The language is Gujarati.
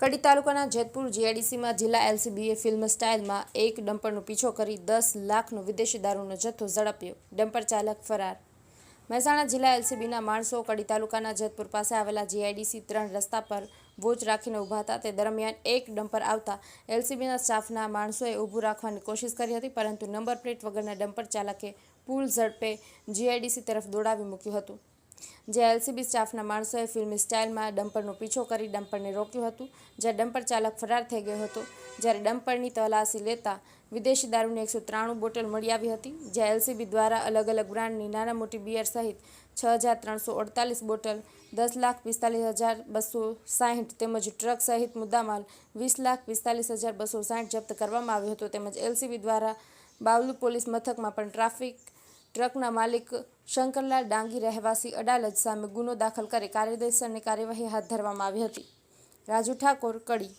કડી તાલુકાના જેતપુર જીઆઈડીસીમાં જિલ્લા એલસીબીએ ફિલ્મ સ્ટાઇલમાં એક ડમ્પરનો પીછો કરી દસ લાખનો વિદેશી દારૂનો જથ્થો ઝડપ્યો. ડમ્પર ચાલક ફરાર. મહેસાણા જિલ્લા એલસીબીના માણસો કડી તાલુકાના જેતપુર પાસે આવેલા જીઆઈડીસી ત્રણ રસ્તા પર વોચ રાખીને ઊભા હતા. તે દરમિયાન એક ડમ્પર આવતા એલસીબીના સ્ટાફના માણસોએ ઊભું રાખવાની કોશિશ કરી હતી, પરંતુ નંબર પ્લેટ વગરના ડમ્પર ચાલકે પુલ ઝડપે જીઆઈડીસી તરફ દોડાવી મૂક્યું હતું. જે એલસીબી સ્ટાફના માણસોએ ફિલ્મી સ્ટાઇલમાં ડમ્પરનો પીછો કરી ડમ્પરને રોક્યું હતું. જ્યાં ડમ્પર ચાલક ફરાર થઈ ગયો હતો, જ્યારે ડમ્પરની તલાશી લેતા વિદેશી દારૂની એકસો ત્રાણું બોટલ મળી આવી હતી, જ્યાં એલસીબી દ્વારા અલગ અલગ બ્રાન્ડની નાના મોટી બિયર સહિત છ હજાર ત્રણસો અડતાલીસ બોટલ, દસ લાખ પિસ્તાલીસ હજાર બસો સાહીઠ તેમજ ટ્રક સહિત મુદ્દામાલ, વીસ લાખ પિસ્તાલીસ હજાર બસો સાહીઠ જપ્ત કરવામાં આવ્યો હતો. તેમજ એલસીબી દ્વારા બાવલુ પોલીસ મથકમાં પણ ટ્રાફિક ટ્રકના માલિક શંકરલાલ ડાંગી રહેવાસી અડાલજ સામે ગુનો દાખલ કરી કાયદેસરની કાર્યવાહી હાથ ધરવામાં આવી હતી. રાજુ ઠાકોર, કડી.